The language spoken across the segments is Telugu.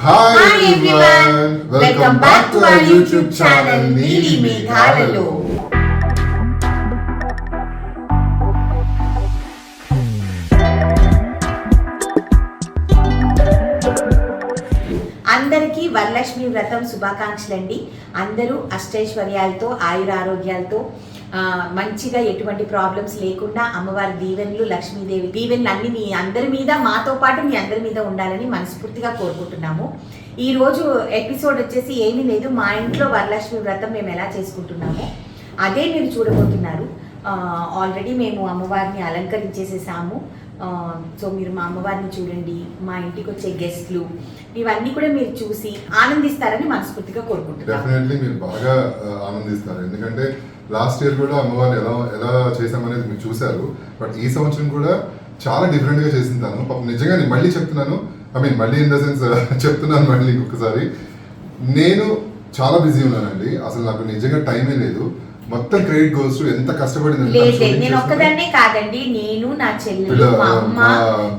Hi Hi everyone! everyone! Welcome back to our YouTube channel నీలి మేఘాలలో అందరికీ వరలక్ష్మి వ్రతం శుభాకాంక్షలు అండి అందరూ అష్టైశ్వర్యాలతో ఆయురారోగ్యాలతో మంచిగా ఎటువంటి ప్రాబ్లమ్స్ లేకుండా అమ్మవారి దీవెనలు లక్ష్మీదేవి దీవెనలు అన్ని మీ అందరి మీద మాతో పాటు మీ అందరి మీద ఉండాలని మనస్ఫూర్తిగా కోరుకుంటున్నాము. ఈ రోజు ఎపిసోడ్ వచ్చేసి ఏమీ లేదు. మా ఇంట్లో వరలక్ష్మి వ్రతం మేము ఎలా చేసుకుంటున్నామో అదే మీరు చూడబోతున్నారు. ఆల్రెడీ మేము అమ్మవారిని అలంకరించేసేసాము. సో మీరు మా అమ్మవారిని చూడండి మా ఇంటికి వచ్చే గెస్ట్లు ఇవన్నీ కూడా మీరు చూసి ఆనందిస్తారని మనస్ఫూర్తిగా కోరుకుంటున్నాను డెఫినెట్లీ మీరు బాగా ఆనందిస్తారు. ఎందుకంటే లాస్ట్ ఇయర్ కూడా అమ్మవారిని ఎలా ఎలా చేసామనేది మీరు చూశారు. బట్ ఈ సంవత్సరం కూడా చాలా డిఫరెంట్గా చేసింటాను పాపం నిజంగా నేను మళ్ళీ చెప్తున్నాను. ఐ మీన్ మళ్ళీ ఇన్ ద సెన్స్ చెప్తున్నాను మళ్ళీ ఇంకొకసారి. నేను చాలా బిజీ ఉన్నానండి. అసలు నాకు నిజంగా టైమే లేదు. మొత్తం క్రెడిట్ గోల్స్ ఎంత కష్టపడింది లేదు. నేను ఒక్కదాన్నే కాదండి. నేను నా చెల్లెలు మా అమ్మ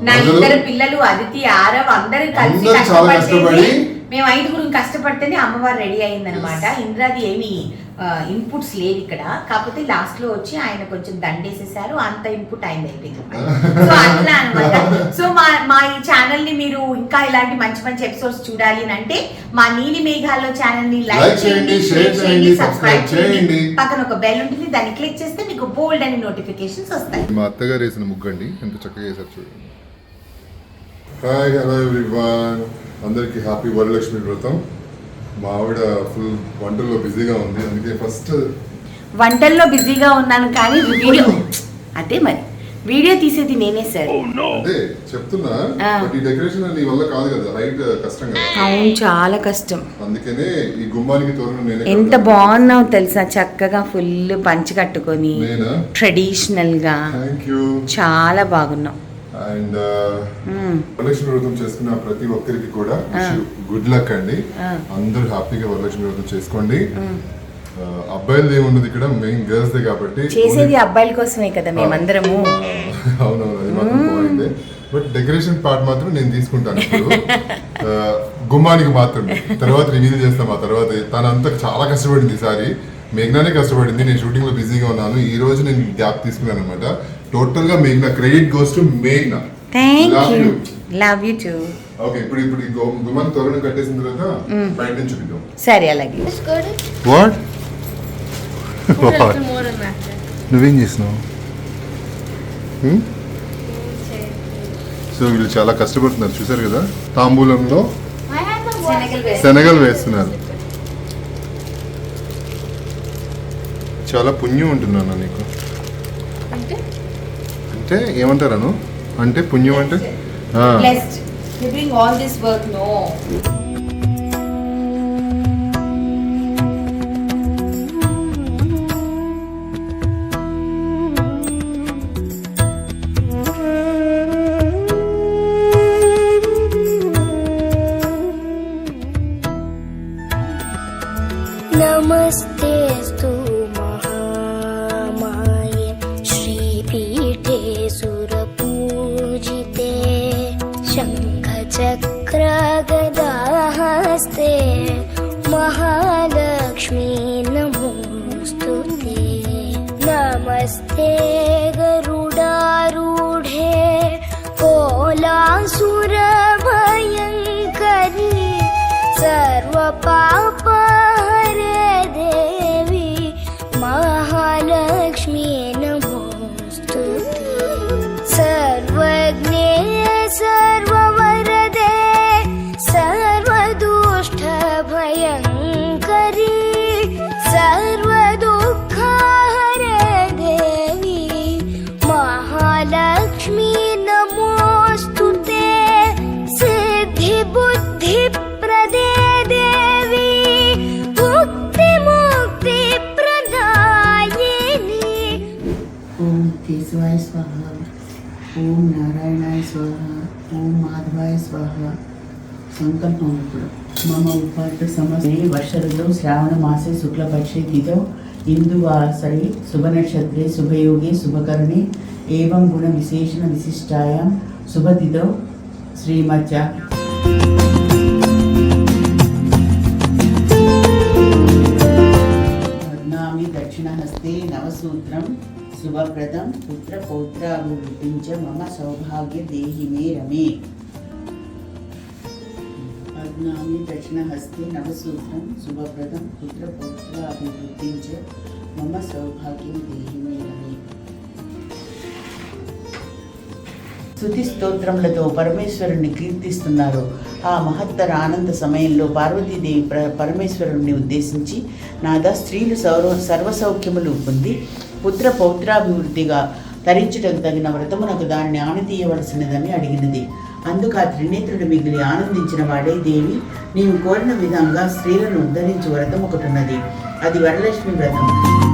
నా ఇద్దరు పిల్లలు అదితి ఆరవ్ అందరూ కలిసి కష్టపడి- మేము ఐదుగురు కష్టపడితేనే అమ్మవారు రెడీ అయిందనమాట ఇంద్రాది ఏమి ఇన్పుట్స్ లేవు ఇక్కడ. కాకపోతే లాస్ట్లో వచ్చి ఆయన కొంచెం దండేసేసారు. అంత ఇన్పుట్ అయింది అయిపోయింది సో అట్లా అనమాట సో మా మా ఈ ఛానల్ని మీరు ఇంకా ఇలాంటి మంచి మంచి ఎపిసోడ్స్ చూడాలి అని అంటే మా నీలి మేఘాల్లో ఛానల్ని లైక్ చేయండి, షేర్ చేయండి సబ్స్క్రైబ్ చేయండి. చేయండి. పక్కన ఒక బెల్ ఉంటుంది దాన్ని క్లిక్ చేస్తే మీకు బోల్డ్ అని నోటిఫికేషన్స్ వస్తాయి. మా అత్తగారు వేసిన ముగ్గు అండి. ఎంత చక్కగా వేసారు చూడండి. హాయ్ హలో ఎవ్రీవన్ అందరికి హ్యాపీ వరలక్ష్మి వ్రతం. మా ఆవిడ ఫుల్ వంటల్లో బిజీగా ఉంది. అందుకే ఫస్ట్ వంటల్లో బిజీగా ఉన్నాను కానీ వీడియో అదే మరి. వీడియో తీసేది నేనే సార్. అంటే చెప్తున్నా ఆ. బట్ ఈ డెకరేషన్ నీ వల్ల కాదు కదా. హైట్ కష్టం కదా. అవును చాలా కష్టం. అందుకనే ఈ గుమ్మానికి తోరణం నేనే ఎంత. బాగున్నావు తెలుసా? చక్కగా ఫుల్ పంచి కట్టుకొని ట్రెడిషనల్గా థ్యాంక్ యూ చాలా బాగున్నావు. అండ్. వరలక్ష్మి వ్రతం చేసుకున్న ప్రతి ఒక్కరికి కూడా గుడ్ లక్ అండి. అందరూ హ్యాపీగా వరలక్ష్మి వ్రతం చేసుకోండి. అబ్బాయిలది ఏమున్నది ఇక్కడ మెయిన్ గర్ల్స్ దే కాబట్టి చేసేది అబ్బాయిల కోసమే కదా మేమందరము. అవునవును అది మాత్రం బాగుంది బట్ డెకరేషన్ పార్ట్ మాత్రం నేను తీసుకుంటాను ఇప్పుడు. గుమ్మానికి మాత్రమే తర్వాత రివీల్ చేస్తాం ఆ తర్వాత తను అంతా చాలా కష్టపడింది ఈసారి మేఘ్నానే కష్టపడింది నేను షూటింగ్లో బిజీగా ఉన్నాను. ఈ రోజు నేను గ్యాప్ తీసుకున్నాను అనమాట టోటల్గా మేఘ్నా credit goes to మేఘ్నా. Thank you. Love you two okay ఇప్పుడు ఇప్పుడు ఈ గు- గుమ్మానికి తోరణం కట్టేసిన తర్వాత బయట నుంచి చూపిద్దాం సరే అలాగే. వాట్. నువ్వేం చేసినావు. సో వీళ్ళు చాలా కష్టపడుతున్నారు చూసారు కదా? తాంబూలంలో శనగలు వేస్తున్నారు. చాలా పుణ్యం ఉంటున్నాను నీకు? అంటే అంటే ఏమంటారను అంటే పుణ్యం అంటే? शङ्खचक्रगदाहस्ते महालक्ष्मी नमोऽस्तु ते नमस्ते गरुडारूढे। कोलासुरभयङ्करी। सर्वपापहरे ఓం నారాయణాయ స్వహ ఓం మాధవాయ స్వహ. సంకల్పం ఇప్పుడు. మమ ఉపాట సమస్య వర్ష వర్షరుతో శ్రావణ మాసే శుక్లపక్షే తిథో ఇందువాసరే శుభనక్షత్రే శుభయోగి శుభకరణే. ఏం గుణ విశేషణ విశిష్టాయ శుభతిథో శ్రీమచ్చ దక్షిణ హస్తే నవసూత్రం. శుభప్రదం. పుత్ర పౌత్రాభివృద్ధిం చ మమ సౌభాగ్య దేహిమే రమే. రమే దక్షిణ హస్తి నవసూత్రం శుభప్రదం. పుత్ర పౌత్రాభివృద్ధిం చ మమ సౌభాగ్యం దేహిమే రమే. స్థుతి స్తోత్రములతో పరమేశ్వరుణ్ణి కీర్తిస్తున్నారు. ఆ మహత్తర ఆనంద సమయంలో పార్వతీదేవి పరమేశ్వరుణ్ణి ఉద్దేశించి నాదా స్త్రీలు సౌర సర్వసౌఖ్యములు పొంది పుత్ర పౌత్రాభివృద్ధిగా తరించుటకు తగిన వ్రతమునకు దాన్ని ఆనతీయవలసినదని అడిగినది. అందుకు ఆ త్రినేత్రుడు మిగిలి ఆనందించిన వాడే దేవి నీవు కోరిన విధంగా స్త్రీలను ఉద్ధరించి వ్రతం ఒకటి ఉన్నది అది Varalakshmi Vratam.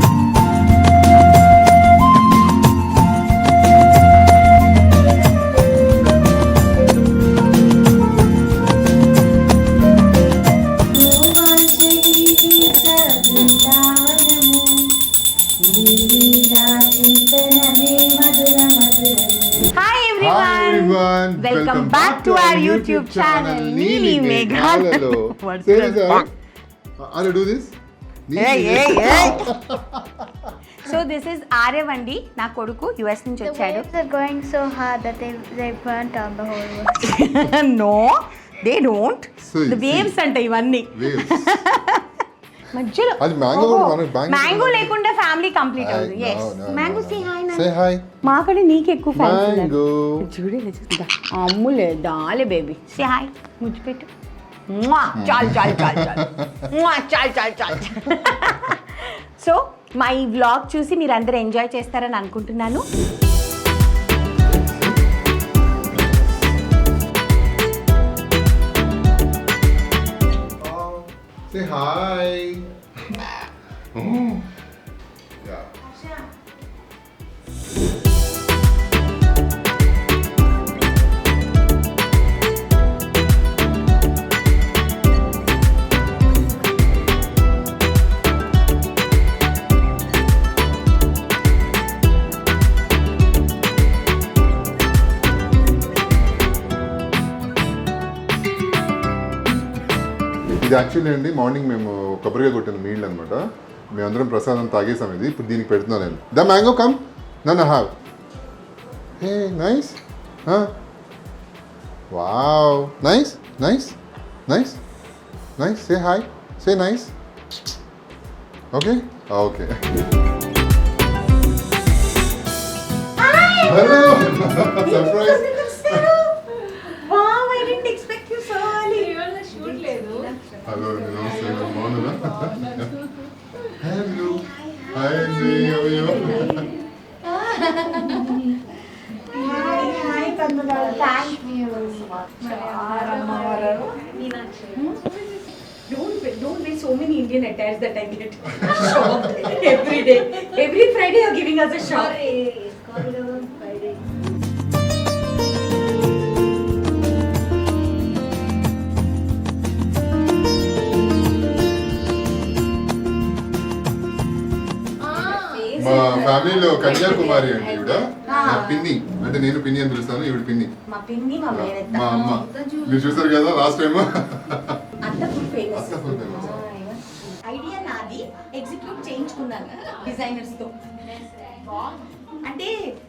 Everyone everyone. Welcome back to our YouTube channel, Neeli Meghalalo. What's the- Are you do this? So this is Aaryav అండి నా కొడుకు యుఎస్ నుంచి The వచ్చాడు waves are going so hard that they, they burnt down the whole world. No they don't the waves అంట ఇవన్నీ Waves. మధ్యలో. అది కూడా మనకి మ్యాంగో కూడా- లేకుండా ఫ్యామిలీ కంప్లీట్ అవుతుంది. Yes mango. Say hi Say hi. మాకడే నీకు ఎక్కువ ఫ్యాన్స్ Mango. చూడే అమ్ములే దాలే బేబీ సే హాయ్ ముద్దు పెట్టు చాలు చాలు చాలు చాలు. చాలు చాలు సో మా ఈ వ్లాగ్ చూసి మీరు అందరూ ఎంజాయ్ చేస్తారని అనుకుంటున్నాను. Say hi. Oh. ఇది యాక్చువల్లీ అండి మార్నింగ్ మేము కొబ్బరిగా కొట్టిన మీల్ అనమాట మేమందరం ప్రసాదం తాగేసాం ఇది. ఇప్పుడు దీనికి పెడుతున్నాను నేను. The mango come. నన్ను have hey nice. Wow. Nice nice nice nice. Say hi. Say nice. Okay? Okay. Hello. Surprise wow I didn't expect you so early shoot లేదు. హలో నమస్తే hello హాయ్ అండి అయ్యో hi hi కన్నుగారు thank you Don't don't wear so many Indian attires that I get shocked every day. Every Friday you're giving us a shock. ఫ్యామిలీలో కన్యాకుమారి అండి ఈవిడ. నా పిన్ని. అంటే నేను పిన్ని అని పిలుస్తాను ఈవిడ పిన్ని. మా పిన్ని మా మేనత్త. మా అమ్మ. మీరు చూసారు కదా లాస్ట్ టైం అంత ఫుల్ ఫేమస్. ఐడియా నాది. ఎగ్జిక్యూట్ చేయించుకున్నాను డిజైనర్స్తో. అంటే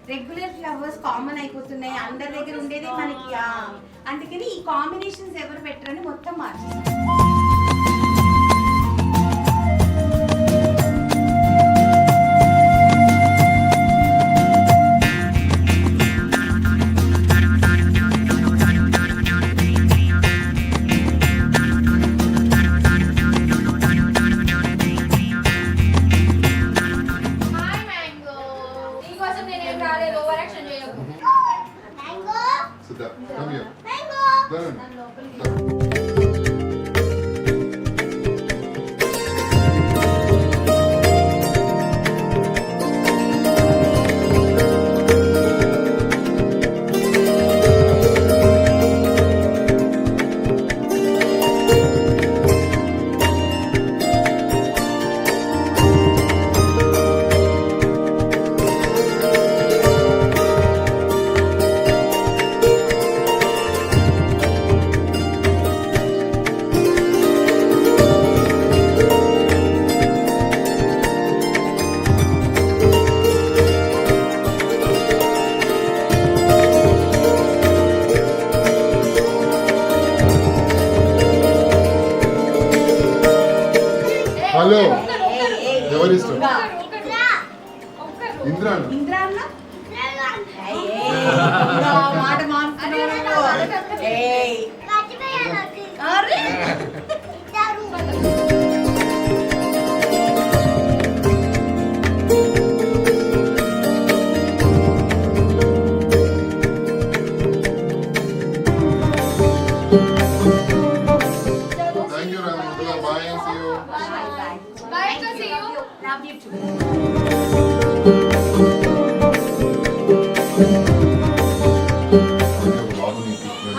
రెగ్యులర్ ఫ్లవర్స్ కామన్ అయిపోతున్నాయి. అందరి దగ్గర ఉండేదే మనకి ఆ, అందుకని ఈ కాంబినేషన్స్ ఎవరు పెట్టరని మొత్తం మార్చేసాను. You. Love you too.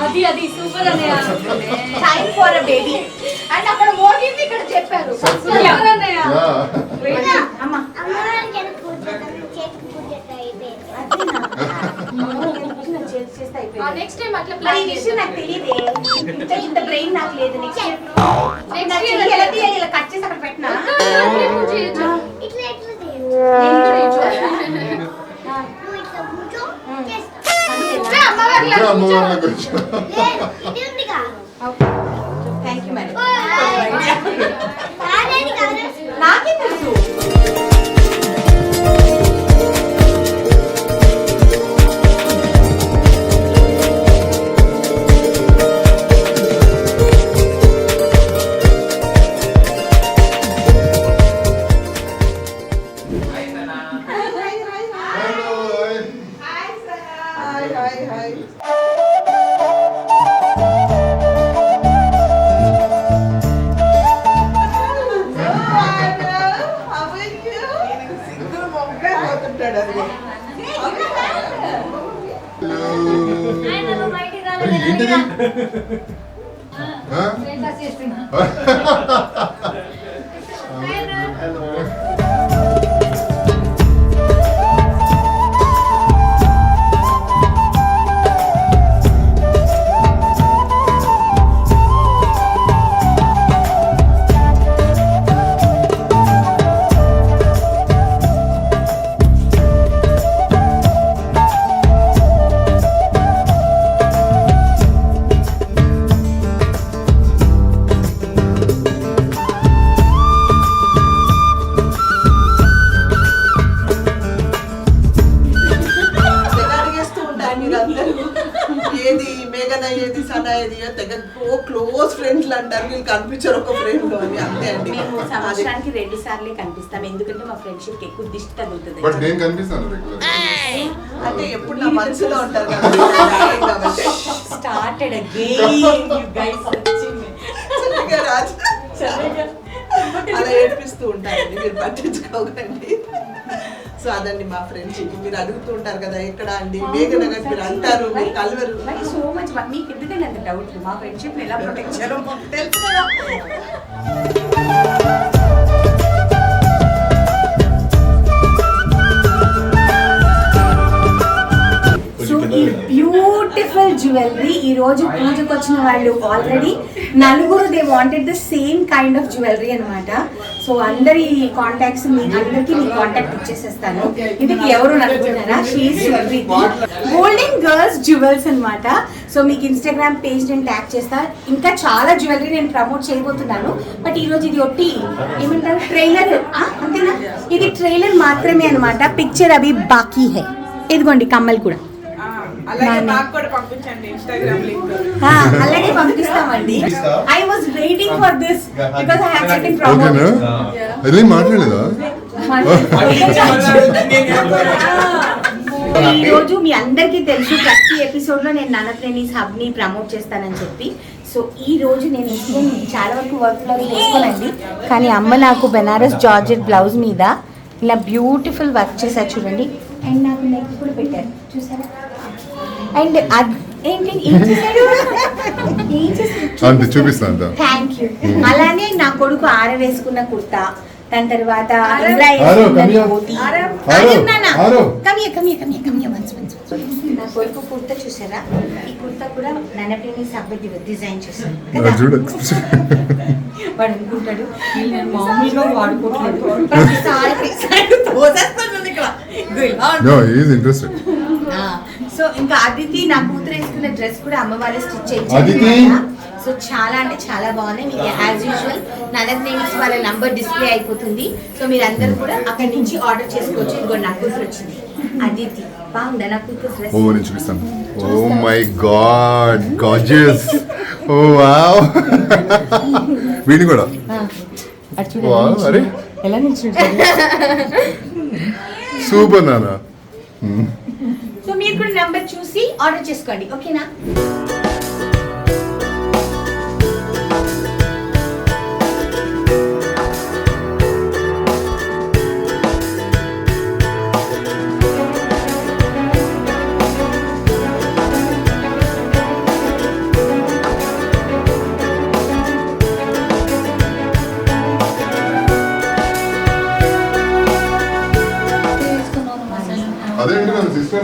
అది అది సూపర్ అన్నయ్య Time for a baby. And అక్కడ మోగింది ఇక్కడ చెప్పారు. సూపర్ అన్నయ్య. అమ్మ. నెక్స్ట్ టైం అట్లా ప్లాన్ నాకు తెలియదే. ఇంత ఇంత బ్రెయిన్ నాకు లేదు. నెక్స్ట్ ఎలా తీయాలి? ఇలా కట్ చేసి అక్కడ పెట్టినా? れは乗らなくなっちゃう ఫ్రెండ్షిప్ ఎక్కువ దిష్టి తగులుతుంది. బట్ నేను కనిపిస్తాను రెగ్యులర్ అంటే ఎప్పుడు నా మనసులో ఉంటారు started again you guys Raju. అలా ఏడిపిస్తూ ఉంటారండి మీరు పట్టించుకోకండి. సో అదండి మా ఫ్రెండ్షిప్ మీరు అడుగుతూ ఉంటారు కదా ఎక్కడ అండి? మేఘన గారు మీరు అంటారు మీరు కలవరు. మరి సో మచ్ మీకు ఎందుకంటే అంత డౌట్ మా ఫ్రెండ్షిప్ ఎలా ప్రొటెక్ట్ చేయాలో మాకు తెలుసు కదా. ఈ బ్యూటిఫుల్ జ్యువెలరీ ఈ రోజు పూజకు వచ్చిన వాళ్ళు ఆల్రెడీ నలుగురు they wanted the same kind of jewellery అన్నమాట. సో అందరి కాంటాక్ట్స్ మీ అందరికి మీ కాంటాక్ట్ ఇచ్చేసేస్తాను. ఇది ఎవరు అనుకుంటున్నారా షీఈ్ జ్యువెలరీ గోల్డెన్ గర్ల్స్ జ్యువెల్స్ అన్నమాట. సో మీకు ఇన్స్టాగ్రామ్ పేజ్ నేను ట్యాగ్ చేస్తా. ఇంకా చాలా జ్యువెలరీ నేను ప్రమోట్ చేయబోతున్నాను. బట్ ఈ రోజు ఇది ఒట్టి ఏమంటారు? ట్రైలర్ అంతేనా? ఇది ట్రైలర్ మాత్రమే అన్నమాట. పిక్చర్ అవి బాకీ హై. ఇదిగోండి కమ్మలు కూడా. అలాగే పంపిస్తామండి. I was waiting for this because I have అది మాట్లాడలేదా ఈ రోజు మీ అందరికీ తెలుసు ప్రతి ఎపిసోడ్లో నేను ననప్రేణీస్ హబ్ని ప్రమోట్ చేస్తానని చెప్పి. సో ఈ రోజు నేను చాలా వరకు వర్క్ బ్లౌజ్ వేసుకోనండి కానీ అమ్మ నాకు బెనారస్ జార్జెట్ బ్లౌజ్ మీద ఇలా బ్యూటిఫుల్ వర్క్ చేశారు చూడండి. అండ్ నాకు నెక్ కూడా పెట్టారు. చూసారా? అండ్ ఏంటి? ఏం చేశాడు? ఏం చేశాడు? అంతే చూపిస్తా అంత. థ్యాంక్ యూ అలానే నా కొడుకు ఆర వేసుకున్న కుర్తా. దాని తర్వాత నాన్న. నా కొడుకు కుర్తా చూసారా? ఈ కుర్తా కూడా నన్నప్రేమి సబ్బ డిజైన్ చూడ. వాడు అనుకుంటాడు వీళ్ళు నన్ను మామూలుగా వాడుకోవట్లేదు నో ఈజ్ ఇంట్రెస్టెడ్ సో ఇంకా అదితి నా కూతురు వేసుకున్న డ్రెస్ కూడా అమ్మ వాళ్ళే స్టిచ్ అదితి? చేయించారు సో చాలా అంటే చాలా బాగున్నాయి. మీకు యాజ్ యూజువల్ నలభై నేమ్స్ వాళ్ళ నంబర్ డిస్ప్లే అయిపోతుంది. సో మీరు అందరూ కూడా అక్కడి నుంచి ఆర్డర్ చేసుకోవచ్చు. ఇదిగో నా కూతురు వచ్చింది. అదితి బాగుందా? నా కూతురు డ్రెస్? ఓ నేను చూపిస్తాను. ఓ మై గాడ్ గాజెస్ ఓ వావ్. వీడిని కూడా. అరే. ఎలా నుంచి సూపర్ నానా సో మీరు కూడా నెంబర్ చూసి ఆర్డర్ చేసుకోండి. ఓకేనా?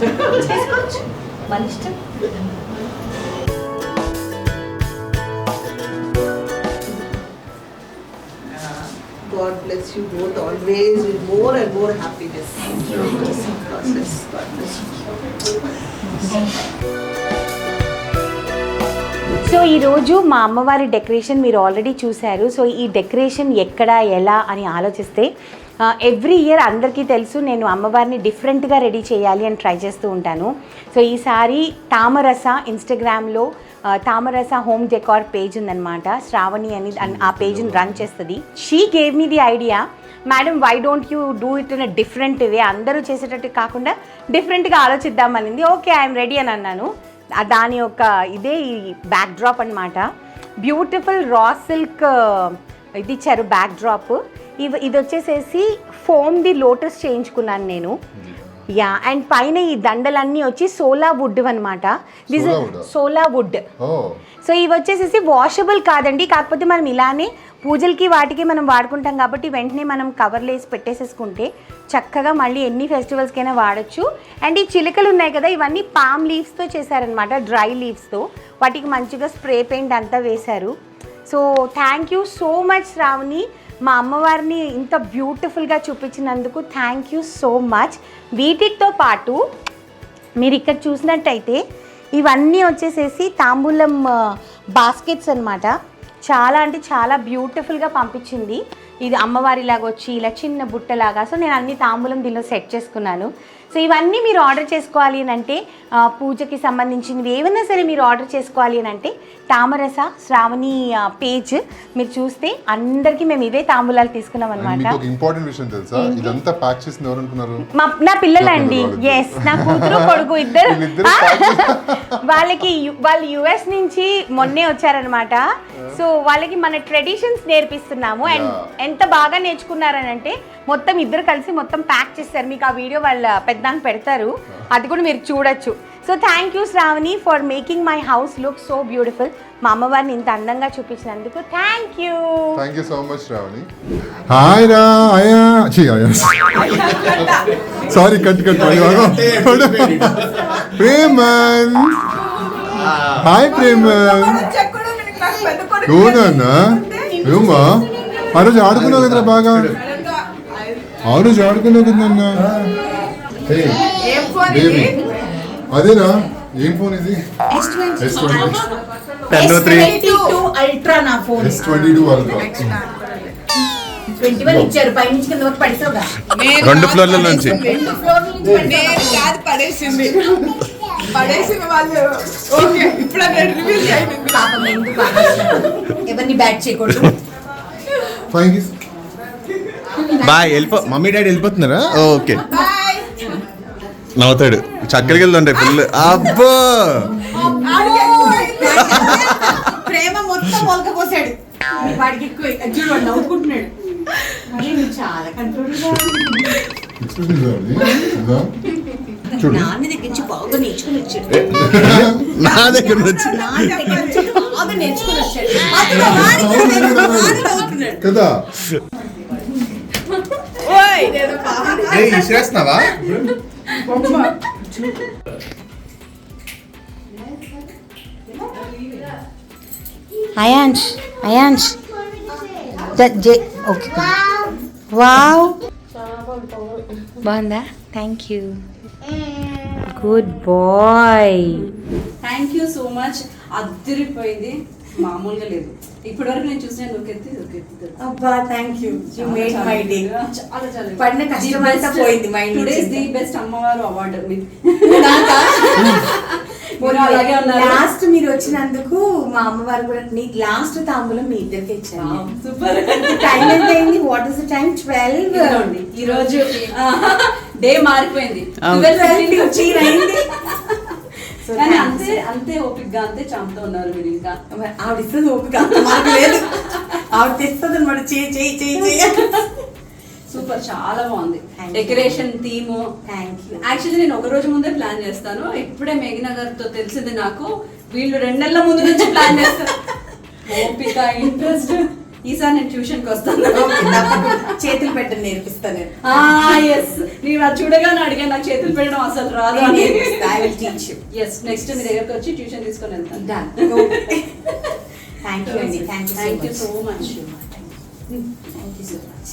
చేసుకోవచ్చు మన ఇష్టం God bless you both always with more and more happiness. Thank you. God bless. God bless you. So ఈరోజు మా అమ్మవారి డెకరేషన్ మీరు ఆల్రెడీ చూశారు సో ఈ డెకరేషన్ ఎక్కడ ఎలా అని ఆలోచిస్తే ఎవ్రీ ఇయర్ అందరికీ తెలుసు నేను అమ్మవారిని డిఫరెంట్గా రెడీ చేయాలి అని ట్రై చేస్తూ ఉంటాను. సో ఈసారి తామరస ఇన్స్టాగ్రామ్లో తామరస హోమ్ డెకార్ పేజ్ ఉందన్నమాట. శ్రావణి అని అన్- ఆ పేజ్ని రన్ చేస్తుంది. She gave me the idea madam why don't you do it in a different way అందరూ చేసేటట్టు కాకుండా డిఫరెంట్గా ఆలోచిద్దామనింది ఓకే ఐఎమ్ రెడీ అని అన్నాను. దాని యొక్క ఇదే ఈ బ్యాక్ డ్రాప్ అనమాట బ్యూటిఫుల్ రా సిల్క్ ఇది ఇచ్చారు బ్యాక్ డ్రాప్ ఇవి ఇది వచ్చేసేసి ఫోమ్ది లోటస్ చేయించుకున్నాను నేను. యా అండ్ పైన ఈ దండలన్నీ వచ్చి సోలా వుడ్ అనమాట దిస్? సోలా వుడ్ సో ఇవి వచ్చేసేసి వాషబుల్ కాదండి. కాకపోతే మనం ఇలానే పూజలకి వాటికి మనం వాడుకుంటాం కాబట్టి వెంటనే మనం కవర్లు వేసి పెట్టేసేసుకుంటే చక్కగా మళ్ళీ ఎన్ని ఫెస్టివల్స్కైనా వాడచ్చు. అండ్ ఈ చిలుకలు ఉన్నాయి కదా ఇవన్నీ పామ్ లీవ్స్తో చేశారనమాట డ్రై లీవ్స్తో వాటికి మంచిగా స్ప్రే పెయింట్ అంతా వేశారు. So thank you so much Sravani మా అమ్మవారిని ఇంత బ్యూటిఫుల్గా చూపించినందుకు థ్యాంక్ యూ సో మచ్ వీటితో పాటు మీరు ఇక్కడ చూసినట్టయితే ఇవన్నీ వచ్చేసేసి తాంబూలం బాస్కెట్స్ అనమాట చాలా అంటే చాలా బ్యూటిఫుల్గా పంపించింది. ఇది అమ్మవారిలాగా వచ్చి ఇలా చిన్న బుట్టలాగా. సో నేను అన్ని తాంబూలం దీనిలో సెట్ చేసుకున్నాను. సో ఇవన్నీ మీరు ఆర్డర్ చేసుకోవాలి అని అంటే పూజకి సంబంధించినవి ఏవైనా సరే మీరు ఆర్డర్ చేసుకోవాలి అని అంటే తామరస శ్రావణి పేజ్ మీరు చూస్తే అందరికీ మేము ఇవే తాంబూలాలు తీసుకున్నాం అనమాట ఇంపార్టెంట్ విషయం తెలుసా? ఇదంతా ప్యాక్ చేసింది ఎవరు అనుకున్నారు? మా నా పిల్లలండి. ఎస్ నా కూతురు కొడుకు ఇద్దరు. వాళ్ళకి వాళ్ళు యుఎస్ నుంచి మొన్నే వచ్చారనమాట సో వాళ్ళకి మన ట్రెడిషన్స్ నేర్పిస్తున్నాము. అండ్. ఎంత బాగా నేర్చుకున్నారని అంటే మొత్తం ఇద్దరు కలిసి మొత్తం ప్యాక్ చేస్తారు మీకు ఆ వీడియో వాళ్ళ పెద్దానికి పెడతారు. అది కూడా మీరు చూడొచ్చు. So thank you Shravani for making my house look so beautiful మా అమ్మవారిని ఇంత అందంగా చూపించినందుకు thank you thank you so much Shravani hi రా ఆయా ఛీ, ఆయా sorry cut cut Preman hi Preman అవునా ఏమా ఆ రోజు ఆడుకున్నావు కదరా బాగా? ఆ రోజు ఆడుకున్నావు కదన్నా? బేబీ అదేనా? ఏం ఫోన్ ఇది? S twenty ten three ultra నా phone. S twenty two ultra రెండు ఫ్లోర్ల నుంచి. పడేసింది. పడేసిన వాళ్ళు. ఓకే ఇప్పుడు. ఎవరిని బ్యాట్ చేయకూడదు? బాయ్ వెళ్ళిపో మమ్మీ డాడీ వెళ్ళిపోతున్నారా? ఓకే నవ్వుతాడు. చక్కడికి వెళ్తుంటాయి ఫుల్ అబ్బో! ప్రేమ మొత్తం మొలకపోసాడు వాడికి ఎక్కువ చూడు నవ్వుకుంటున్నాడు. చాలా కంట్రోల్ చూడు. నాన్న దగ్గర నుంచి బాగా నేర్చుకుని వచ్చాడు. నా దగ్గర నుంచి? బాగా నేర్చుకుని వచ్చాడు. కదా. ఓయ్, ఇసిరేస్తున్నావా అయాన్ష్ అయాన్ష్ ఓకే వావ్ బాగుందా? Thank you good boy thank you so much అద్దరిపోయింది మామూలుగా లేదు. ఇప్పటి వరకు నేను చూసిన నొక్కెత్తి నొక్కెత్తి అబ్బా thank you you made my day చాలా చాలా పడిన కష్టం అంతా పోయింది మైండ్ టుడేస్ ది బెస్ట్ అమ్మవారు అవార్డు లాస్ట్ మీరు వచ్చినందుకు మా అమ్మవారు కూడా నీ లాస్ట్ తాంబూలం మీ ఇద్దరికి ఇచ్చాను సూపర్. టైం ఎంత అయింది? What is the time twelve ఈ రోజు డే మారిపోయింది. కానీ. అంతే అంతే ఓపిక్గా అంతే చాంపుతూ ఉన్నారు మీరు ఇంకా. ఆవిడ ఇస్తుంది ఓపిక మాకు లేదు. ఆవిడ తెస్తుంది అనమాట చేయి చేయి చేయి చేయి. సూపర్ చాలా బాగుంది. Decoration theme thank you actually నేను ఒక రోజు ముందే ప్లాన్ చేస్తాను. ఇప్పుడే మేఘనగర్తో తెలిసింది నాకు. వీళ్ళు రెండు నెలల ముందు నుంచి ప్లాన్ చేస్తారు. ఓపిక ఇంట్రెస్ట్ ఈసారి నేను ట్యూషన్కి వస్తాను. చేతులు పెట్టని నేర్పిస్తాను నేను. ఎస్ నేను అది చూడగానే అడిగాను నాకు చేతులు పెట్టడం అసలు రాదు అని. I will teach us next మీ దగ్గరకు వచ్చి ట్యూషన్ తీసుకొని వెళ్తాను. థ్యాంక్ యూ అండి thank you so much thank you so much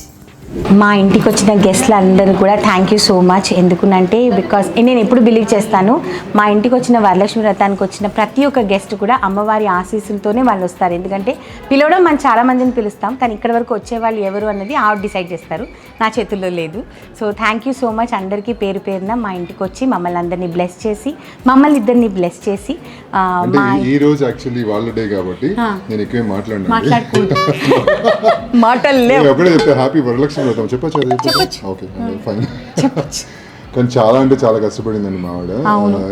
మా ఇంటికి వచ్చిన గెస్ట్లు అందరూ కూడా థ్యాంక్ యూ సో మచ్ ఎందుకునంటే బికాస్ నేను ఎప్పుడు బిలీవ్ చేస్తాను మా ఇంటికి వచ్చిన వరలక్ష్మి వ్రతానికి వచ్చిన ప్రతి ఒక్క గెస్ట్ కూడా అమ్మవారి ఆశీస్సులతోనే వాళ్ళు వస్తారు ఎందుకంటే పిలవడం మనం చాలా మందిని పిలుస్తాం కానీ ఇక్కడ వరకు వచ్చే వాళ్ళు ఎవరు అన్నది ఆవిడ డిసైడ్ చేస్తారు. నా చేతుల్లో లేదు. So thank you so much అందరికీ పేరు పేరున మా ఇంటికి వచ్చి మమ్మల్ని అందరినీ బ్లెస్ చేసి మమ్మల్ని ఇద్దరిని బ్లెస్ చేసి ఈ రోజు యాక్చువల్లీ వాళ్ళ డే కాబట్టి. నేను ఎక్కువ మాట్లాడినా మాట్లాడుకుంటూ. మాటలు. లేవు హ్యాపీ వరలక్ష్మి వ్రతం చెప్పొచ్చు చెప్పొచ్చు. ఓకే ఫైన్ కానీ చాలా అంటే చాలా కష్టపడిందండి మా ఆవిడ.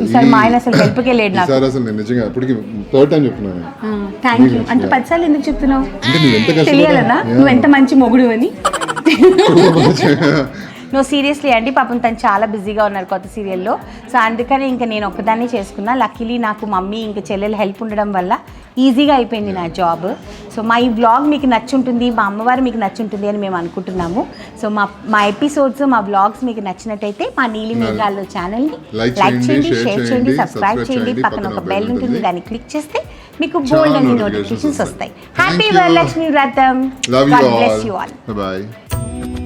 ఈసారి ఈ- మా ఆయన అసలు help కే లేడు నాకు. ఈసారి అసలు నేను నిజంగా అప్పటికి థర్డ్ టైం చెప్తున్నాను. థ్యాంక్ యూ అంటే పదిసార్లు ఎందుకు చెప్తున్నావు? అంటే నువ్వు ఎంత కష్టపడ్డావు? తెలియాలనా? Yeah. నువ్వు ఎంత మంచి మొగుడు అని? నువ్వు సీరియస్లీ అండి పాపం తను చాలా బిజీగా ఉన్నారు కొత్త సీరియల్లో. సో అందుకని ఇంకా నేను ఒక్కదాన్ని చేసుకున్నా. లక్కీలీ నాకు మమ్మీ ఇంకా చెల్లెలు హెల్ప్ ఉండడం వల్ల ఈజీగా అయిపోయింది నా జాబ్ సో మా ఈ బ్లాగ్ మీకు నచ్చుంటుంది మా అమ్మవారు మీకు నచ్చుంటుంది అని మేము అనుకుంటున్నాము. సో మా మా ఎపిసోడ్స్ మా బ్లాగ్స్ మీకు నచ్చినట్టయితే మా నీలి మేఘాల్లో ఛానల్ని లైక్ చేయండి, షేర్ చేయండి, సబ్స్క్రైబ్ చేయండి పక్కన ఒక బెల్ ఉంటుంది. దాన్ని క్లిక్ చేస్తే మీకు బోల్డ్ notifications నోటిఫికేషన్స్ వస్తాయి. Happy. Varalakshmi Vratam love you all bless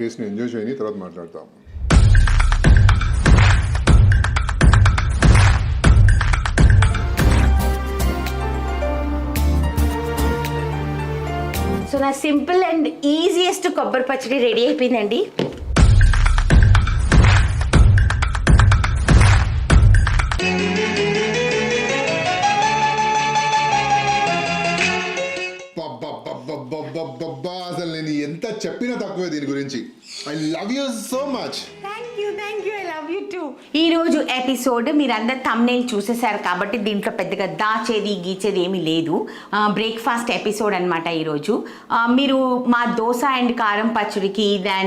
టేస్ట్ని ఎంజాయ్ చేయని తర్వాత మాట్లాడతాం సో నా సింపుల్ అండ్ ఈజియెస్ట్ కొబ్బరి పచ్చడి రెడీ అయిపోయిందండి. చెప్పినా తక్కువే దీని గురించి. I love you so much you love ఈ రోజు ఎపిసోడ్ మీరందరు తమ్నేల్ చూసేశారు కాబట్టి దీంట్లో పెద్దగా దాచేది గీచేది ఏమీ లేదు. బ్రేక్ఫాస్ట్ ఎపిసోడ్ అనమాట ఈరోజు. మీరు మా దోశ అండ్ కారం పచ్చడికి దాని